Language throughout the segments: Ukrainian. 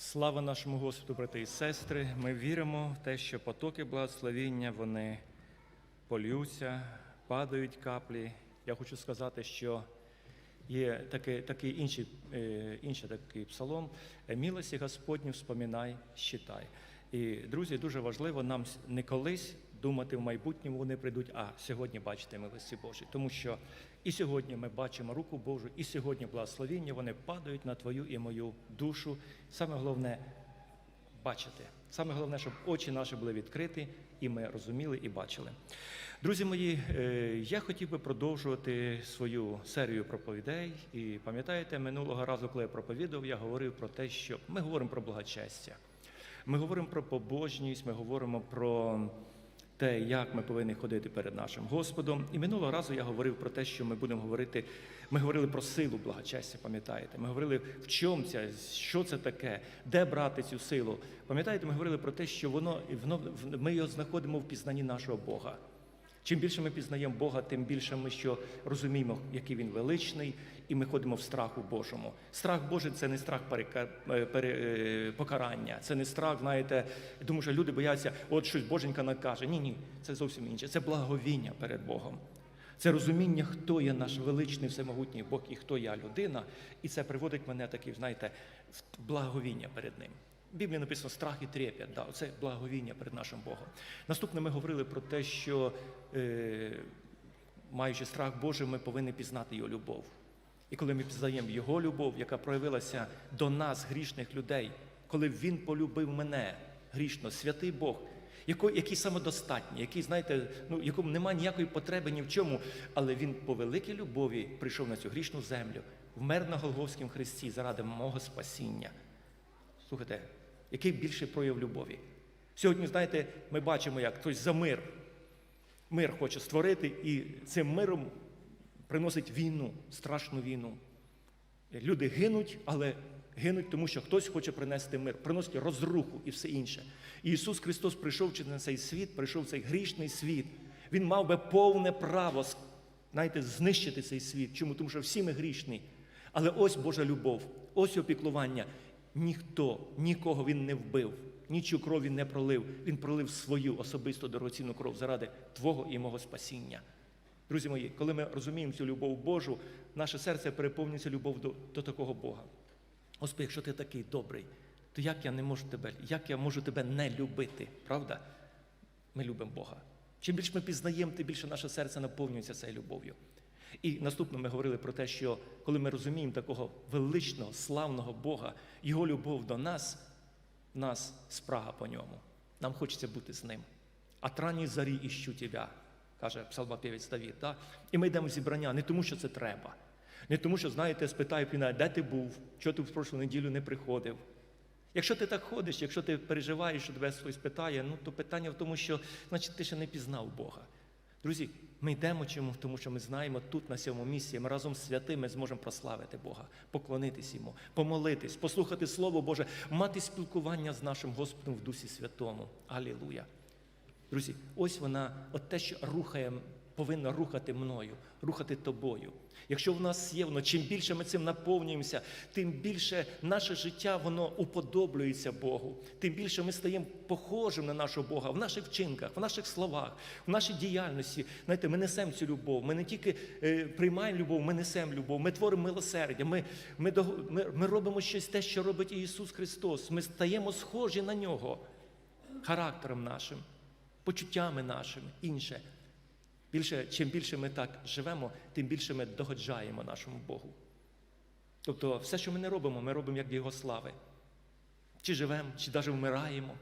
Слава нашому Господу, брати і сестри. Ми віримо в те, що потоки благословіння вони полюються, падають каплі. Я хочу сказати, що є такий, такий інший, е, інший такий псалом мілості Господню вспоминай, щитай. І, друзі, дуже важливо нам не колись думати в майбутньому вони прийдуть, а сьогодні бачити милості Божі. Тому що і сьогодні ми бачимо руку Божу, і сьогодні благословіння вони падають на твою і мою душу. Саме головне бачити. Саме головне, щоб очі наші були відкриті, і ми розуміли і бачили. Друзі мої, е, я хотів би продовжувати свою серію проповідей. І пам'ятаєте, минулого разу, коли я проповідав, я говорив про те, що ми говоримо про благочестя. Ми говоримо про побожність, ми говоримо про те, як ми повинні ходити перед нашим Господом. І минулого разу я говорив про те, що ми будемо говорити. Ми говорили про силу благочестя, пам'ятаєте? Ми говорили, в чому це, що це таке, де брати цю силу. Пам'ятаєте, ми говорили про те, що воно, воно ми його знаходимо в пізнанні нашого Бога. Чим більше ми пізнаємо Бога, тим більше ми що розуміємо, який він величний, і ми ходимо в страху Божому. Страх Божий це не страх е, е, покарання, це не страх, знаєте, тому що люди бояться, от щось Боженька накаже. Ні, ні, це зовсім інше. Це благовіння перед Богом. Це розуміння, хто є наш величний всемогутній Бог і хто я людина. І це приводить мене такі, знаєте, в благовіння перед ним. В Біблії написано страх і трепет, да, це благовіння перед нашим Богом. Наступне ми говорили про те, що е, маючи страх Божий, ми повинні пізнати його любов. І коли ми пізнаємо його любов, яка проявилася до нас, грішних людей, коли він полюбив мене грішно, святий Бог, який, який самодостатній, який, знаєте, ну, якому немає ніякої потреби ні в чому, але він по великій любові прийшов на цю грішну землю, вмер на Голгофському хресті заради мого спасіння. Слухайте, який більший прояв любові? Сьогодні, знаєте, ми бачимо, як хтось за мир. Мир хоче створити, і цим миром приносить війну, страшну війну. Люди гинуть, але гинуть, тому що хтось хоче принести мир, приносить розруху і все інше. І Ісус Христос прийшов на цей світ, прийшов в цей грішний світ. Він мав би повне право знаєте, знищити цей світ. Чому? Тому що всі ми грішні. Але ось Божа любов, ось опіклування. Ніхто, нікого він не вбив, нічу кров він не пролив. Він пролив свою особисту дорогоцінну кров заради Твого і мого спасіння. Друзі мої, коли ми розуміємо цю любов Божу, наше серце переповнюється любов до, до такого Бога. Господи, якщо ти такий добрий, то як я не можу тебе, як я можу тебе не любити? Правда? Ми любимо Бога. Чим більше ми пізнаємо, тим більше наше серце наповнюється цією любов'ю. І наступно ми говорили про те, що коли ми розуміємо такого величного, славного Бога, Його любов до нас, нас спрага по ньому. Нам хочеться бути з ним. А трані зарі іщу тебе, каже псалмопівець Давід. Да? І ми йдемо в зібрання не тому, що це треба. Не тому, що, знаєте, спитаю піна, де ти був, чого ти в прошлу неділю не приходив. Якщо ти так ходиш, якщо ти переживаєш, що тебе хтось питає, ну то питання в тому, що значить ти ще не пізнав Бога. Друзі, ми йдемо чому, тому що ми знаємо тут, на цьому місці, ми разом з святими зможемо прославити Бога, поклонитись йому, помолитись, послухати Слово Боже, мати спілкування з нашим Господом в Дусі Святому. Алілуя. Друзі, ось вона, от те, що рухає, повинна рухати мною, рухати тобою. Якщо в нас є воно, чим більше ми цим наповнюємося, тим більше наше життя воно уподоблюється Богу, тим більше ми стаємо похожим на нашого Бога в наших вчинках, в наших словах, в нашій діяльності. Знаєте, ми несемо цю любов. Ми не тільки е, приймаємо любов, ми несемо любов, ми творимо милосердя, ми, ми, ми, ми робимо щось те, що робить Ісус Христос. Ми стаємо схожі на нього характером нашим, почуттями нашими, інше. Більше, чим більше ми так живемо, тим більше ми догоджаємо нашому Богу. Тобто, все, що ми не робимо, ми робимо як для Його слави. Чи живемо, чи навіть вмираємо,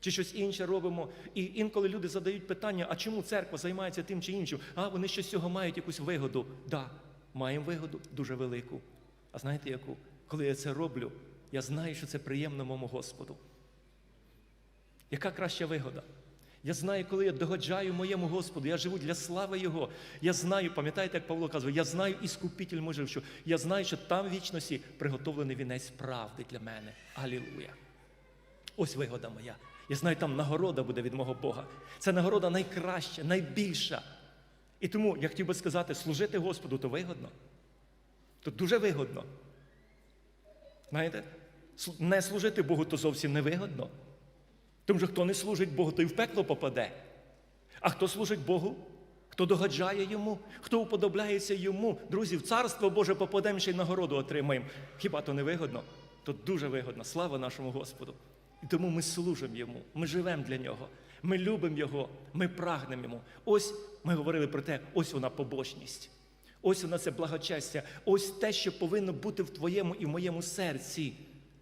чи щось інше робимо. І інколи люди задають питання, а чому церква займається тим чи іншим? А вони з цього мають якусь вигоду. Так, да, маємо вигоду дуже велику. А знаєте яку? Коли я це роблю, я знаю, що це приємно моєму Господу. Яка краща вигода? Я знаю, коли я догоджаю моєму Господу, я живу для слави Його. Я знаю, пам'ятаєте, як Павло казав, я знаю іскупитель мой що я знаю, що там в вічності приготовлений вінець правди для мене. Алілуя. Ось вигода моя. Я знаю, там нагорода буде від мого Бога. Це нагорода найкраща, найбільша. І тому я хотів би сказати, служити Господу то вигодно. То дуже вигодно. Знаєте? Не служити Богу то зовсім невигодно. Тому що хто не служить Богу, той в пекло попаде. А хто служить Богу? Хто догаджає йому, хто уподобляється йому. Друзі, в царство Боже попадемо ще й нагороду отримаємо. Хіба то не вигодно? То дуже вигодно. Слава нашому Господу. І тому ми служимо йому, ми живемо для нього, ми любимо його, ми прагнемо йому. Ось ми говорили про те, ось вона побожність. Ось вона це благочестя, ось те, що повинно бути в твоєму і в моєму серці.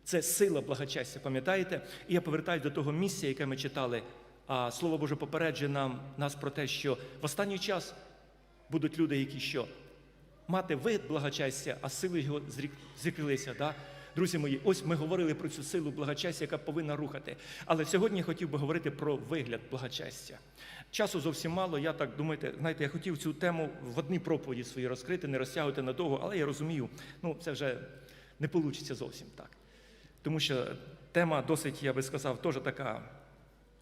Це сила благочестя, пам'ятаєте? І я повертаюся до того місця, яке ми читали. А Слово Боже попереджує нам нас про те, що в останній час будуть люди, які що мати вид благочестя, а сили його зрік- зріклися. Да? Друзі мої, ось ми говорили про цю силу благочестя, яка повинна рухати. Але сьогодні я хотів би говорити про вигляд благочестя. Часу зовсім мало. Я так думаєте, знаєте, я хотів цю тему в одній проповіді своїй розкрити, не розтягувати надовго, але я розумію, ну це вже не вийде зовсім так. Тому що тема досить, я би сказав, теж така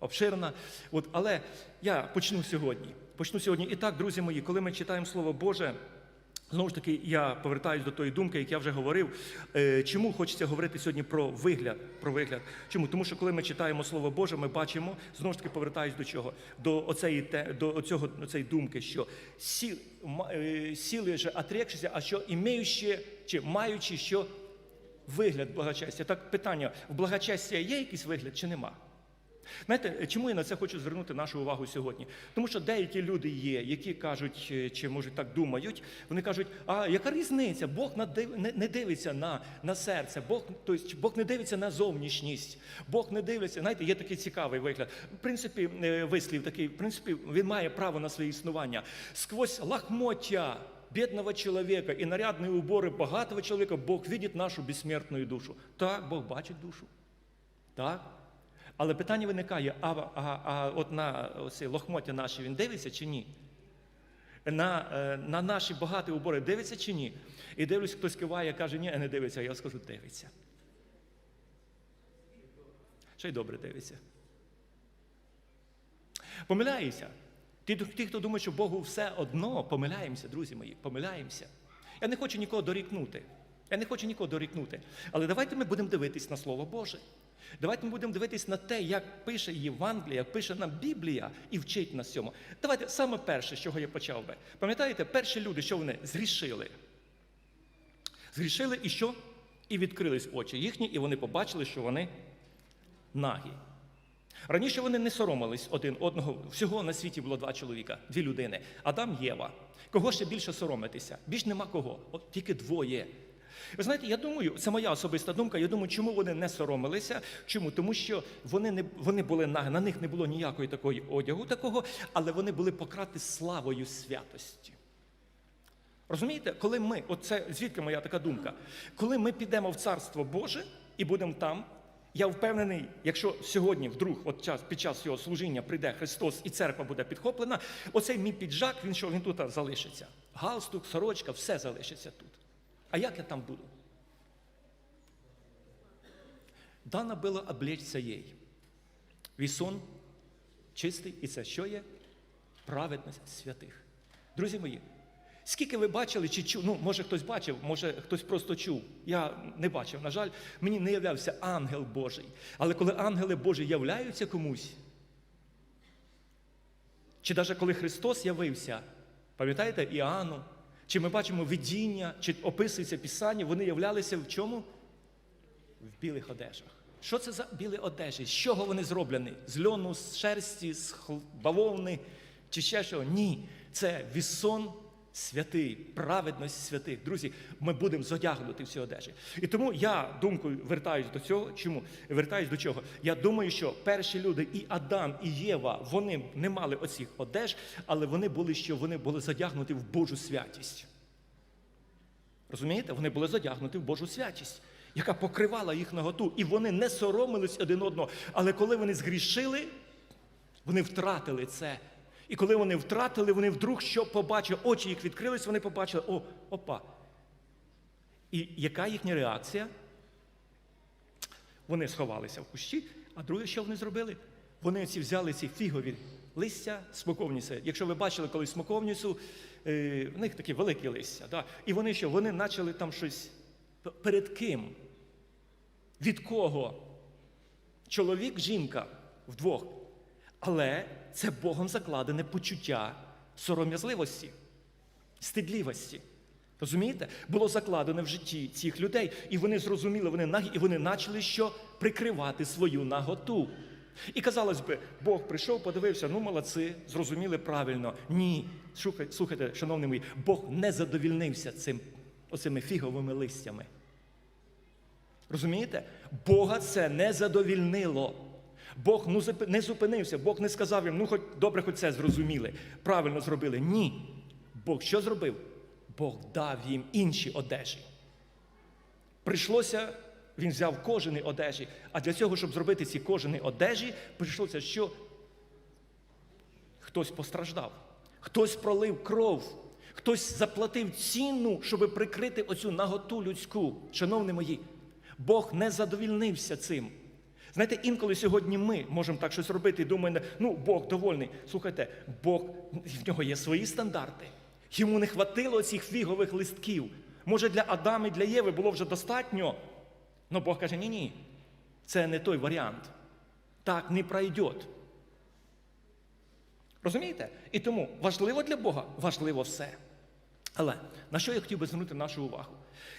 обширна. От, але я почну сьогодні. Почну сьогодні. І так, друзі мої, коли ми читаємо Слово Боже, знову ж таки, я повертаюся до тої думки, як я вже говорив. Е, Чому хочеться говорити сьогодні про вигляд? Про вигляд? Чому? Тому що коли ми читаємо Слово Боже, ми бачимо, знову ж таки повертаюсь до чого? До оцеї, до оцього, оцеї думки, що е, сіли же отрекшися, а що імеючи, чи маючи що вигляд благочестя. Так питання: в благочестя є якийсь вигляд чи нема? Знаєте, чому я на це хочу звернути нашу увагу сьогодні? Тому що деякі люди є, які кажуть, е, чи може так думають, вони кажуть, а яка різниця? Бог не- дивиться на, на серце, Бог, тобто, Бог не дивиться на зовнішність, Бог не дивиться. Знаєте, є такий цікавий вигляд. В принципі, е, вислів такий, в принципі, він має право на своє існування. Сквозь лахмотья бедного человека и нарядные уборы богатого человека Бог видит нашу безсмертную душу. Так, Бог бачить душу. Так. Але питання виникає: а, а, а от на оці лохмотя наші він дивиться чи ні? На, е, на наші багаті убори дивиться чи ні? І дивлюсь, хтось киває, каже, ні, не дивиться, я скажу, дивиться. Ще й добре дивиться. Помиляюся. Ті, хто думає, що Богу все одно, помиляємося, друзі мої, помиляємося. Я не хочу нікого дорікнути. Я не хочу нікого дорікнути. Але давайте ми будемо дивитись на Слово Боже. Давайте ми будемо дивитись на те, як пише Євангелія, як пише нам Біблія і вчить нас цьому. Давайте саме перше, з чого я почав би. Пам'ятаєте, перші люди, що вони згрішили? Згрішили і що? І відкрились очі їхні, і вони побачили, що вони нагі. Раніше вони не соромились один одного. Всього на світі було два чоловіка, дві людини. Адам Єва. Кого ще більше соромитися? Більш нема кого. От тільки двоє. Ви знаєте, я думаю, це моя особиста думка. Я думаю, чому вони не соромилися? Чому? Тому що вони не вони були нагі, на них не було ніякої такої одягу, такого, але вони були пократи славою святості. Розумієте, коли ми, оце звідки моя така думка, коли ми підемо в Царство Боже і будемо там, я впевнений, якщо сьогодні вдруг, от час, під час цього служіння прийде Христос і церква буде підхоплена, оцей мій піджак, він що він тут залишиться. Галстук, сорочка, все залишиться тут. А як я там буду? Дано було облечься їй. Вісон чистий, і це що є? Праведність святих. Друзі мої, скільки ви бачили чи чув, ну, може хтось бачив, може хтось просто чув. Я не бачив, на жаль, мені не являвся ангел Божий. Але коли ангели Божі являються комусь, чи навіть коли Христос явився, пам'ятаєте, Іоанну, чи ми бачимо видіння, чи описується Писання, вони являлися в чому? В білих одежах. Що це за білі одежі? З чого вони зроблені? З льону, з шерсті, з бавовни чи ще що? Ні. Це вісон святий, праведність святих. Друзі, ми будемо зодягнути в ці одежі. І тому я думкою вертаюсь до цього. Чому? Вертаюсь до чого? Я думаю, що перші люди, і Адам, і Єва, вони не мали оцих одеж, але вони були що вони були задягнуті в Божу святість. Розумієте? Вони були задягнуті в Божу святість, яка покривала їх наготу. І вони не соромились один одного. Але коли вони згрішили, вони втратили це. І коли вони втратили, вони вдруг що побачили, очі їх відкрились, вони побачили, о, опа. І яка їхня реакція? Вони сховалися в кущі, а друге, що вони зробили? Вони ці взяли ці фігові листя, смоковниці. Якщо ви бачили колись смоковницю, е, в них такі великі листя. Да? І вони що? Вони почали там щось перед ким? Від кого? Чоловік, жінка вдвох. Але це Богом закладене почуття сором'язливості, стидлівості. Розумієте? Було закладено в житті цих людей, і вони зрозуміли, вони нагі, і вони почали що прикривати свою наготу. І казалось би, Бог прийшов, подивився, ну молодці, зрозуміли правильно. Ні, слухайте, слухайте, шановні Бог не задовільнився цим оцими фіговими листями. Розумієте? Бога це не задовільнило. Бог ну, не зупинився, Бог не сказав їм, ну хоч добре, хоч це зрозуміли, правильно зробили. Ні. Бог що зробив? Бог дав їм інші одежі. Прийшлося, він взяв кожені одежі, а для цього, щоб зробити ці кожені одежі, прийшлося, що хтось постраждав, хтось пролив кров, хтось заплатив ціну, щоб прикрити оцю наготу людську. Шановні мої, Бог не задовільнився цим. Знаєте, інколи сьогодні ми можемо так щось робити і думаємо, ну Бог довольний. Слухайте, Бог в нього є свої стандарти. Йому не хватило цих фігових листків. Може, для Адама і для Єви було вже достатньо. Але Бог каже: ні, ні, це не той варіант. Так не пройде. Розумієте? І тому важливо для Бога, важливо все. Але на що я хотів би звернути нашу увагу?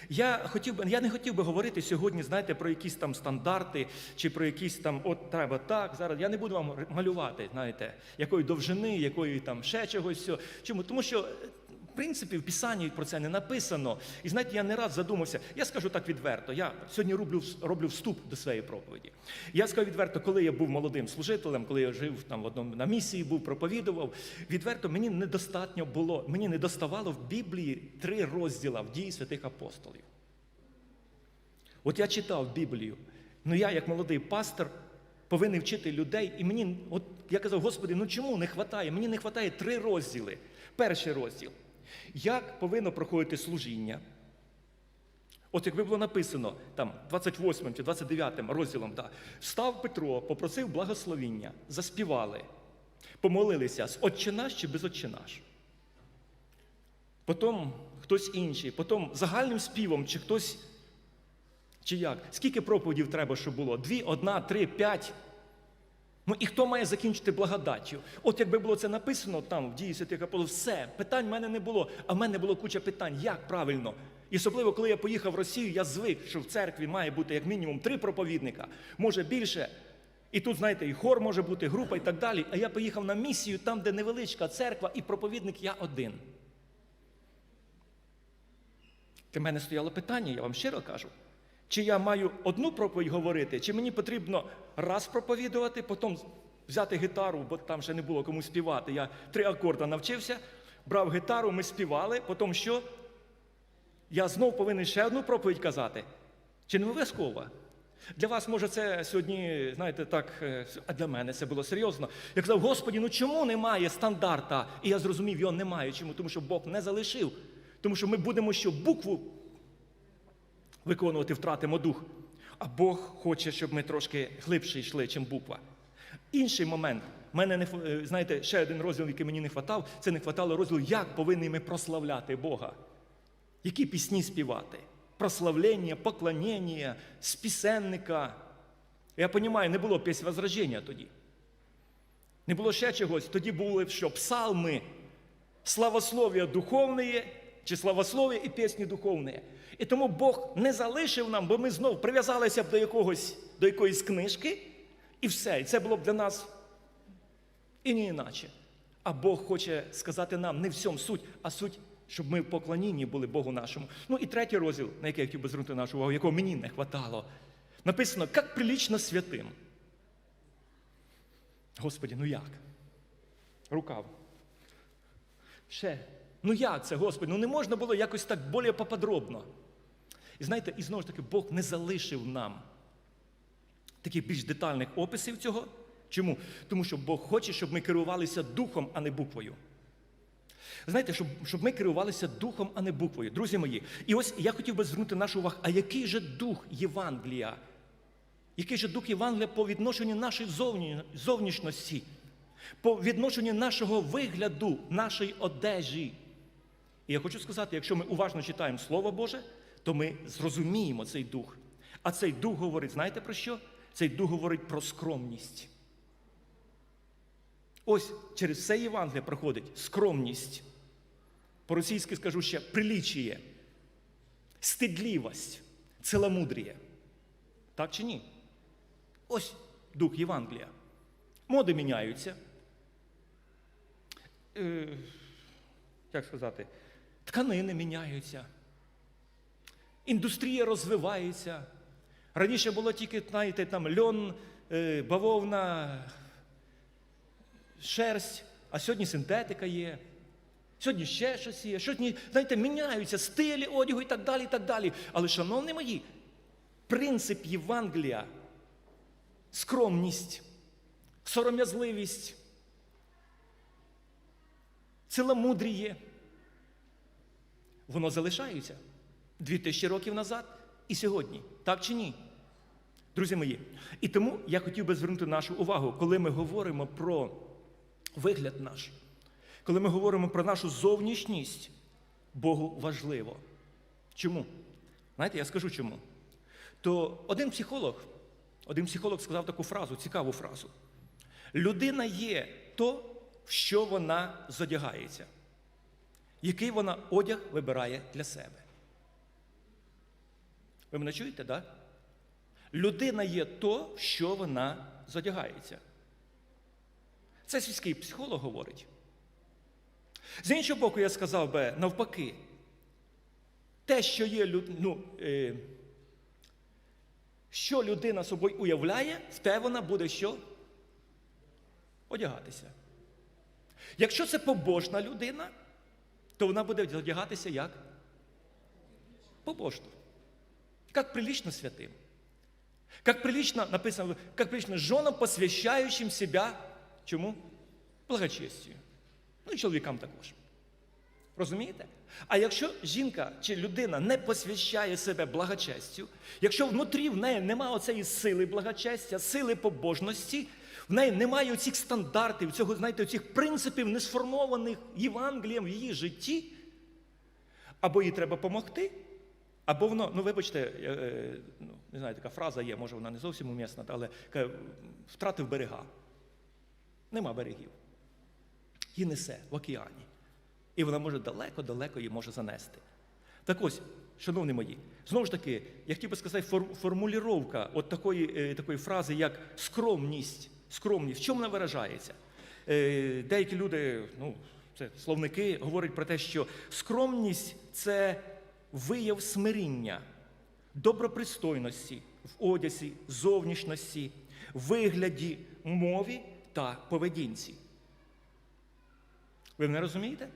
Я хотів би, я не хотів би говорити сьогодні, знаєте, про якісь там стандарти чи про якісь там от треба так. Зараз я не буду вам малювати, знаєте, якої довжини, якої там ще чогось. Чому? Тому що. Принципі, в Писанні про це не написано. І знаєте, я не раз задумався. Я скажу так відверто. Я сьогодні роблю, роблю вступ до своєї проповіді. Я скажу відверто, коли я був молодим служителем, коли я жив там в одному на місії, був проповідував. Відверто мені недостатньо було, мені не доставало в Біблії три розділа в дії святих апостолів. От я читав Біблію. Ну я, як молодий пастор, повинен вчити людей. І мені, от я казав, Господи, ну чому не вистачає? Мені не вистачає три розділи. Перший розділ. Як повинно проходити служіння? От якби було написано там 28 чи 29 розділом, да, встав Петро, попросив благословіння, заспівали, помолилися з «Отче наш чи без «Отче наш». Потім хтось інший, потім загальним співом, чи хтось, чи як. Скільки проповідів треба, щоб було? Дві, одна, три, п'ять. Ну і хто має закінчити благодаттю? От якби було це написано там в дії святих апостолів, все, питань в мене не було, а в мене було куча питань, як правильно. І особливо, коли я поїхав в Росію, я звик, що в церкві має бути як мінімум три проповідника, може більше. І тут, знаєте, і хор може бути, група і так далі. А я поїхав на місію там, де невеличка церква, і проповідник я один. Для мене стояло питання, я вам щиро кажу. Чи я маю одну проповідь говорити, чи мені потрібно раз проповідувати, потім взяти гітару, бо там ще не було кому співати. Я три акорди навчився, брав гітару, ми співали, потім що? Я знов повинен ще одну проповідь казати. Чи не обов'язково? Для вас, може, це сьогодні, знаєте, так, е, а для мене це було серйозно. Я казав, Господі, ну чому немає стандарта? І я зрозумів, його немає. Чому? Тому що Бог не залишив. Тому що ми будемо що букву виконувати, втратимо дух. А Бог хоче, щоб ми трошки глибше йшли, чим буква. Інший момент. Мене не е, знаєте, ще один розділ, який мені не хватав, це не хватало розділу, як повинні ми прославляти Бога. Які пісні співати? Прославлення, поклонення, з пісенника. Я розумію, не було пісень возраження тоді. Не було ще чогось. Тоді були що? Псалми, славослов'я духовне, чи славослов'я і пісні духовні. І тому Бог не залишив нам, бо ми знов прив'язалися б до якогось, до якоїсь книжки, і все. І це було б для нас і не іначе. А Бог хоче сказати нам не в цьому суть, а суть, щоб ми в поклонінні були Богу нашому. Ну і третій розділ, на який я хотів би звернути нашу увагу, якого мені не хватало. Написано, як прилічно святим. Господі, ну як? Рукав. Ще. Ну як це, Господи? Ну не можна було якось так більш поподробно. І знаєте, і знову ж таки, Бог не залишив нам таких більш детальних описів цього. Чому? Тому що Бог хоче, щоб ми керувалися духом, а не буквою. Знаєте, щоб, щоб ми керувалися духом, а не буквою. Друзі мої, і ось я хотів би звернути нашу увагу, а який же дух Євангелія? Який же дух Євангелія по відношенню нашої зовні, зовнішності, по відношенню нашого вигляду, нашої одежі? І я хочу сказати, якщо ми уважно читаємо Слово Боже, то ми зрозуміємо цей дух. А цей дух говорить, знаєте про що? Цей дух говорить про скромність. Ось через все Євангеліє проходить скромність. По-російськи скажу ще прилічіє, стидлівость, целомудріє. Так чи ні? Ось дух Євангелія. Моди міняються. Е, як сказати, тканини міняються. Індустрія розвивається. Раніше було тільки, знаєте, там льон, е, бавовна, шерсть, а сьогодні синтетика є. Сьогодні ще щось є. Сьогодні, знаєте, міняються стилі одягу і так далі, і так далі. Але, шановні мої, принцип Євангелія скромність, сором'язливість, ціломудріє, воно залишається дві тисячі років назад і сьогодні. Так чи ні? Друзі мої, і тому я хотів би звернути нашу увагу, коли ми говоримо про вигляд наш, коли ми говоримо про нашу зовнішність, Богу важливо. Чому? Знаєте, я скажу чому. То один психолог, один психолог сказав таку фразу, цікаву фразу. Людина є то, в що вона зодягається, який вона одяг вибирає для себе. Ви мене чуєте, так? Да? Людина є то, в що вона зодягається. Це сільський психолог говорить. З іншого боку, я сказав би навпаки, те, що є люд... ну, е... що людина собою уявляє, в те вона буде що? Одягатися. Якщо це побожна людина, то вона буде одягатися як? Побожно. Как прилично святым. Как прилично, написано, как прилично женам, посвящающим себя чому? Благочестю. Ну і чоловікам також. Розумієте? А якщо жінка чи людина не посвящає себе благочестю, якщо внутрі в неї немає оцеї сили благочестя, сили побожності, в неї немає оцих стандартів, цього, знаєте, оцих принципів, не сформованих Євангелієм в її житті, або їй треба допомогти, або воно, ну вибачте, е, е, ну, не знаю, така фраза є, може вона не зовсім умісна, але каже, втратив берега. Нема берегів. Її несе в океані. І вона може далеко-далеко її може занести. Так ось, шановні мої, знову ж таки, я хотів би сказати, фор, формулювання от такої, е, такої фрази, як скромність. Скромність, в чому вона виражається? Е, деякі люди, ну, це словники, говорять про те, що скромність це вияв смиріння, добропристойності в одязі, зовнішності, вигляді, мові та поведінці. Ви мене розумієте?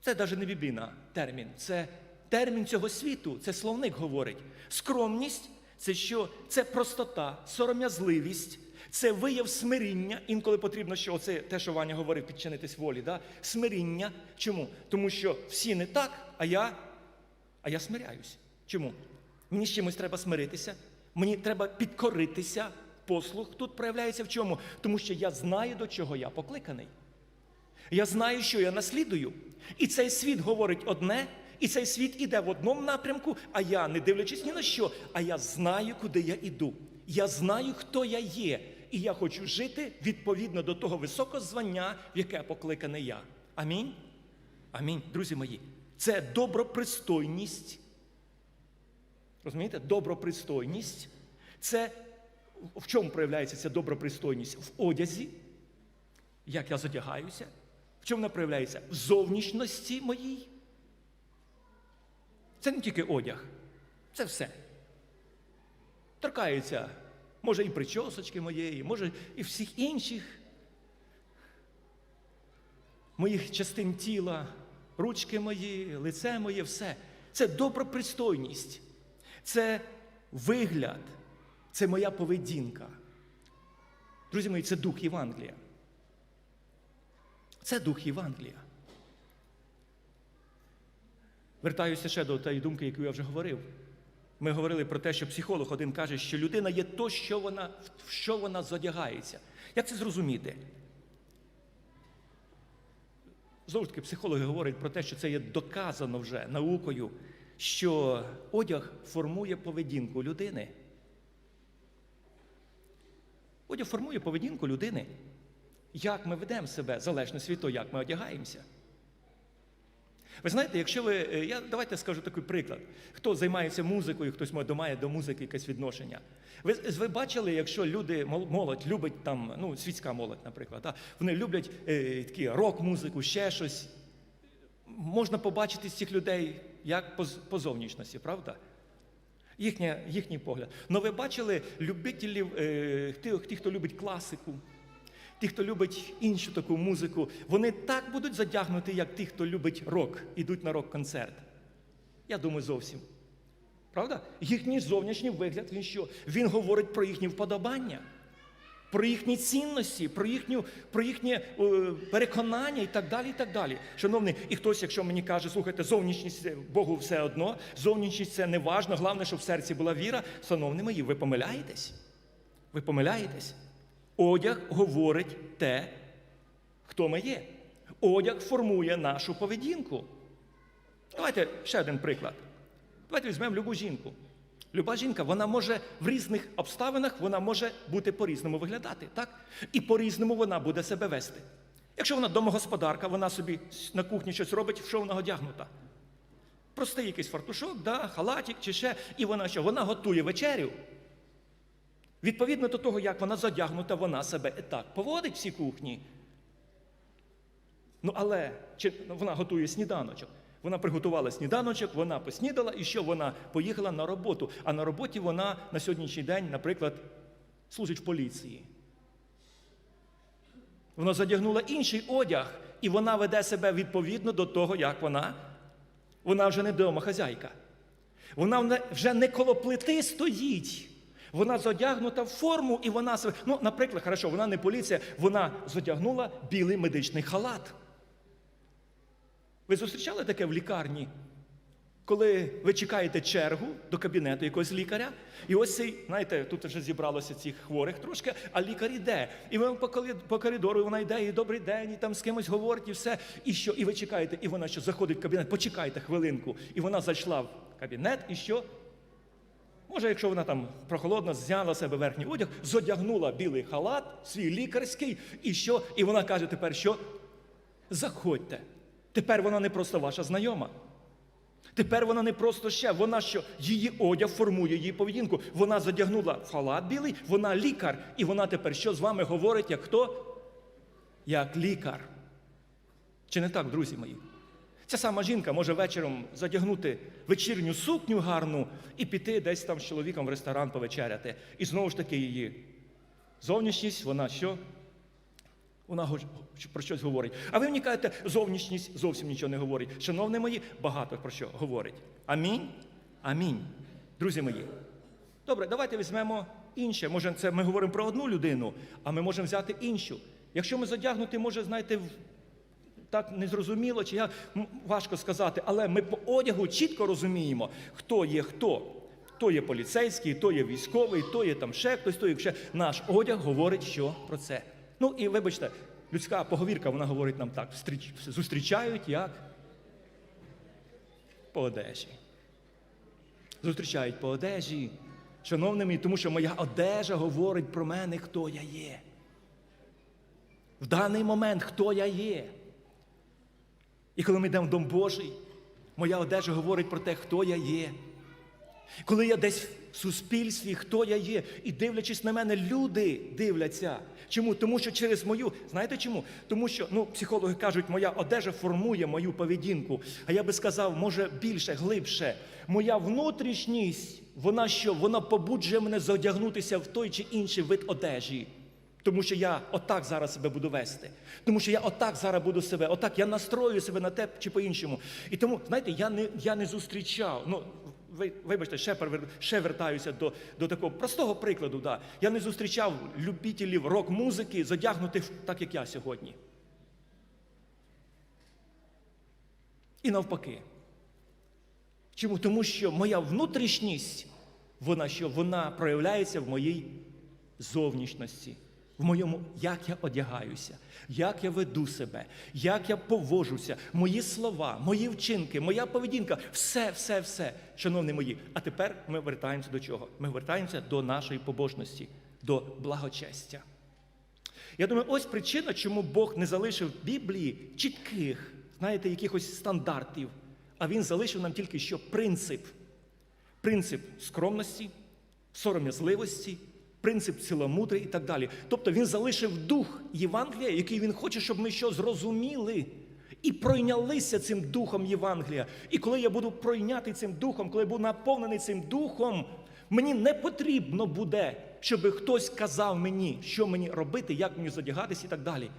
Це навіть не біблійна термін, це термін цього світу, це словник говорить. Скромність це що? Це простота, сором'язливість, це вияв смиріння. Інколи потрібно, що це те, що Ваня говорив, підчинитись волі. Да? Смиріння. Чому? Тому що всі не так, а я, а я смиряюсь. Чому? Мені з чимось треба смиритися, мені треба підкоритися. Послух тут проявляється в чому? Тому що я знаю, до чого я покликаний. Я знаю, що я наслідую. І цей світ говорить одне, і цей світ іде в одному напрямку, а я, не дивлячись ні на що, а я знаю, куди я іду. Я знаю, хто я є. І я хочу жити відповідно до того високого звання, в яке покликаний я. Амінь. Амінь. Друзі мої, це добропристойність. Розумієте? Добропристойність. Це в чому проявляється ця добропристойність? В одязі, як я задягаюся. В чому вона проявляється? В зовнішності моїй. Це не тільки одяг, це все. Торкається, може, і причосочки моєї, може, і всіх інших моїх частин тіла, ручки мої, лице моє, все. Це добропристойність, це вигляд, це моя поведінка. Друзі мої, це дух Євангелія. Це дух Євангелія. Вертаюся ще до тієї думки, яку я вже говорив. Ми говорили про те, що психолог один каже, що людина є то, що вона, в що вона задягається. Як це зрозуміти? Знову ж таки, психологи говорять про те, що це є доказано вже наукою, що одяг формує поведінку людини. Одяг формує поведінку людини. Як ми ведемо себе залежно від того, як ми одягаємося. Ви знаєте, якщо ви. е, Я давайте скажу такий приклад. Хто займається музикою, хтось може має до музики якесь відношення. Ви, ви бачили, якщо люди, молодь любить там, ну, світська молодь, наприклад, та, вони люблять е, такі рок-музику, ще щось. Можна побачити з цих людей як по, по зовнішності, правда? Їхня, їхній погляд. Ну ви бачили любителів, е, ті, хто любить класику, ті, хто любить іншу таку музику, вони так будуть задягнуті, як ті, хто любить рок, ідуть на рок-концерт. Я думаю, зовсім. Правда? Їхній зовнішній вигляд, він що? Він говорить про їхні вподобання, про їхні цінності, про, їхню, про їхнє е, переконання і так далі. і так далі. Шановний, і хтось, якщо мені каже, слухайте, зовнішність Богу все одно, зовнішність це не важно, головне, щоб в серці була віра. Шановні мої, ви помиляєтесь? Ви помиляєтесь? Одяг говорить те, хто ми є. Одяг формує нашу поведінку. Давайте ще один приклад. Давайте візьмемо любу жінку. Люба жінка, вона може в різних обставинах вона може бути по-різному виглядати, так? І по-різному вона буде себе вести. Якщо вона домогосподарка, вона собі на кухні щось робить, в що вона одягнута? Простий якийсь фартушок, да, халатик чи ще, і вона що? Вона готує вечерю. Відповідно до того, як вона задягнута, вона себе і так поводить в цій кухні. Ну, але чи ну, вона готує сніданочок. Вона приготувала сніданочок, вона поснідала і що вона поїхала на роботу. А на роботі вона на сьогоднішній день, наприклад, служить в поліції. Вона задягнула інший одяг, і вона веде себе відповідно до того, як вона. Вона вже не домохазяйка. Вона вже не коло плити стоїть. Вона задягнута в форму, і вона себе. Ну, наприклад, хорошо, вона не поліція, вона задягнула білий медичний халат. Ви зустрічали таке в лікарні? Коли ви чекаєте чергу до кабінету якогось лікаря, і ось цей, знаєте, тут вже зібралося цих хворих трошки, а лікар іде. І ви по, коридору вона йде, і добрий день, і там з кимось говорить, і все. І що? І ви чекаєте, і вона що заходить в кабінет, почекайте хвилинку. І вона зайшла в кабінет, і що? Може, якщо вона там прохолодно зняла себе верхній одяг, зодягнула білий халат, свій лікарський, і що? І вона каже тепер, що заходьте. Тепер вона не просто ваша знайома. Тепер вона не просто ще, вона що її одяг формує її поведінку. Вона задягнула халат білий, вона лікар, і вона тепер що з вами говорить, як хто? Як лікар. Чи не так, друзі мої? Ця сама жінка може вечором задягнути вечірню сукню гарну і піти десь там з чоловіком в ресторан повечеряти. І знову ж таки її зовнішність, вона що? Вона про щось говорить. А ви мені кажете, зовнішність зовсім нічого не говорить. Шановні мої, багато про що говорить. Амінь. Амінь. Друзі мої. Добре, давайте візьмемо інше. Може, це ми говоримо про одну людину, а ми можемо взяти іншу. Якщо ми задягнути, може, знаєте, так незрозуміло, чи м, важко сказати, але ми по одягу чітко розуміємо, хто є хто. То є поліцейський, то є військовий, то є там ще хтось, то є ще наш одяг говорить, що про це. Ну і вибачте, людська поговірка, вона говорить нам так: зустрічають як по одежі. Зустрічають по одежі. Шановні мій, тому що моя одежа говорить про мене, хто я є. В даний момент, хто я є. І коли ми йдемо в Дом Божий, моя одежа говорить про те, хто я є. Коли я десь в суспільстві, хто я є, і дивлячись на мене, люди дивляться. Чому? Тому що через мою, знаєте чому? Тому що ну, психологи кажуть, моя одежа формує мою поведінку. А я би сказав, може більше, глибше. Моя внутрішність, вона що? Вона побуджує мене задягнутися в той чи інший вид одежі. Тому що я отак зараз себе буду вести. Тому що я отак зараз буду себе, отак я настрою себе на те чи по-іншому. І тому, знаєте, я не, я не зустрічав. Ну, ви, вибачте, ще, ще вертаюся до, до такого простого прикладу. Да. Я не зустрічав любителів рок-музики, задягнутих так, як я сьогодні. І навпаки. Чому? Тому що моя внутрішність, вона що? Вона проявляється в моїй зовнішності. В моєму, як я одягаюся, як я веду себе, як я поводжуся, мої слова, мої вчинки, моя поведінка, все, все, все, шановні мої. А тепер ми вертаємося до чого? Ми вертаємося до нашої побожності, до благочестя. Я думаю, ось причина, чому Бог не залишив в Біблії чітких, знаєте, якихось стандартів, а Він залишив нам тільки що принцип. Принцип скромності, сором'язливості, принцип ціломудри і так далі. Тобто він залишив дух Євангелія, який він хоче, щоб ми що зрозуміли. І пройнялися цим духом Євангелія. І коли я буду пройняти цим духом, коли я буду наповнений цим духом, мені не потрібно буде, щоб хтось казав мені, що мені робити, як мені задягатись і так далі.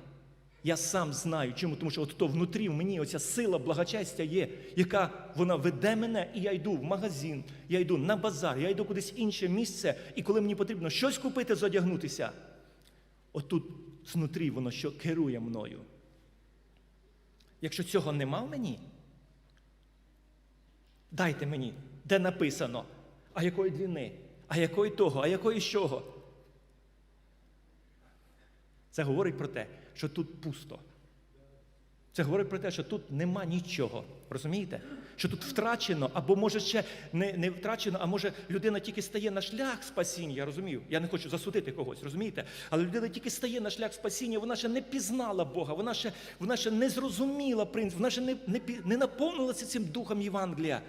Я сам знаю, чому, тому що от то внутрі в мені оця сила благочестя є, яка вона веде мене, і я йду в магазин, я йду на базар, я йду кудись інше місце, і коли мені потрібно щось купити, задягнутися, отут знутрі воно що керує мною. Якщо цього нема в мені, дайте мені, де написано, а якої длини, а якої того, а якої чого. Це говорить про те, що тут пусто. Це говорить про те, що тут нема нічого. Розумієте? Що тут втрачено, або може ще не, не втрачено, а може людина тільки стає на шлях спасіння. Я розумію. Я не хочу засудити когось, розумієте? Але людина тільки стає на шлях спасіння, вона ще не пізнала Бога, вона ще, вона ще не зрозуміла принцип, вона ще не, не, не наповнилася цим духом Євангелія.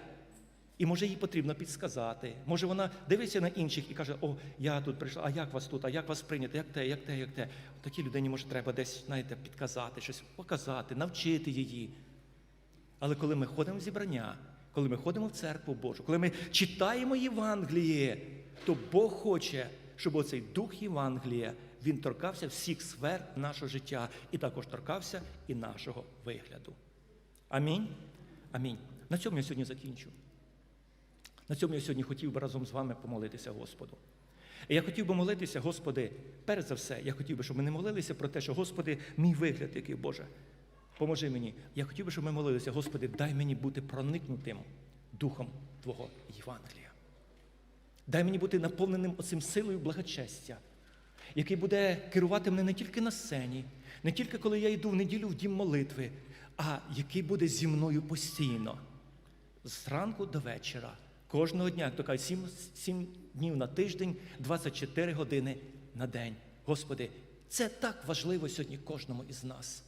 І може їй потрібно підсказати. Може вона дивиться на інших і каже: О, я тут прийшла, а як вас тут, а як вас прийняти, як те, як те, як те. Такій людині може треба десь, знаєте, підказати, щось показати, навчити її. Але коли ми ходимо в зібрання, коли ми ходимо в церкву Божу, коли ми читаємо Євангеліє, то Бог хоче, щоб оцей дух Євангелія він торкався всіх сфер нашого життя і також торкався і нашого вигляду. Амінь. Амінь. На цьому я сьогодні закінчу. На цьому я сьогодні хотів би разом з вами помолитися Господу. І я хотів би молитися, Господи, перш за все, я хотів би, щоб ми не молилися про те, що, Господи, мій вигляд, який Боже, поможи мені. Я хотів би, щоб ми молилися, Господи, дай мені бути проникнутим духом Твого Євангелія. Дай мені бути наповненим оцим силою благочестя, який буде керувати мене не тільки на сцені, не тільки коли я йду в неділю в дім молитви, а який буде зі мною постійно зранку до вечора, кожного дня, то кажуть, 7, 7 днів на тиждень, 24 години на день. Господи, це так важливо сьогодні кожному із нас.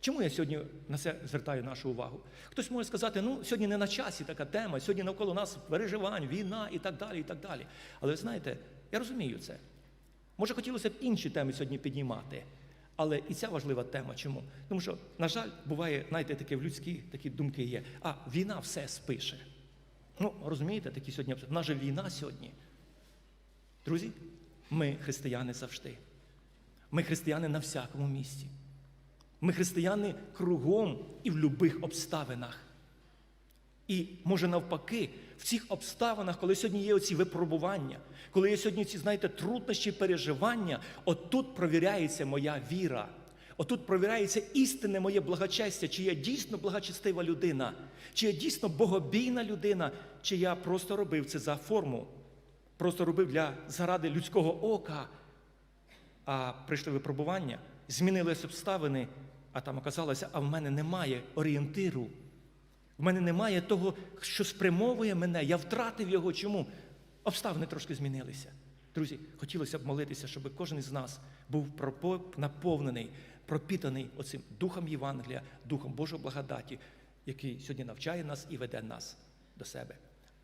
Чому я сьогодні на це звертаю нашу увагу? Хтось може сказати, ну сьогодні не на часі така тема, сьогодні навколо нас переживань, війна і так далі. і так далі. Але ви знаєте, я розумію це. Може, хотілося б інші теми сьогодні піднімати. Але і ця важлива тема. Чому? Тому що, на жаль, буває, знаєте, таке в людські такі думки є. А війна все спише. Ну, розумієте, такі сьогодні нас же війна сьогодні. Друзі, ми християни завжди. Ми християни на всякому місці. Ми християни кругом і в будь-яких обставинах. І може навпаки, в цих обставинах, коли сьогодні є оці випробування, коли є сьогодні ці, знаєте, труднощі переживання, отут провіряється моя віра. Отут провіряється істинне моє благочестя, чи я дійсно благочестива людина, чи я дійсно богобійна людина, чи я просто робив це за форму, просто робив для заради людського ока. А прийшли випробування, змінилися обставини, а там оказалося, а в мене немає орієнтиру. В мене немає того, що спрямовує мене. Я втратив його. Чому? Обставини трошки змінилися. Друзі, хотілося б молитися, щоб кожен із нас був наповнений, пропітаний оцим духом Євангелія, духом Божої благодаті, який сьогодні навчає нас і веде нас до себе.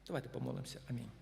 Давайте помолимося. Амінь.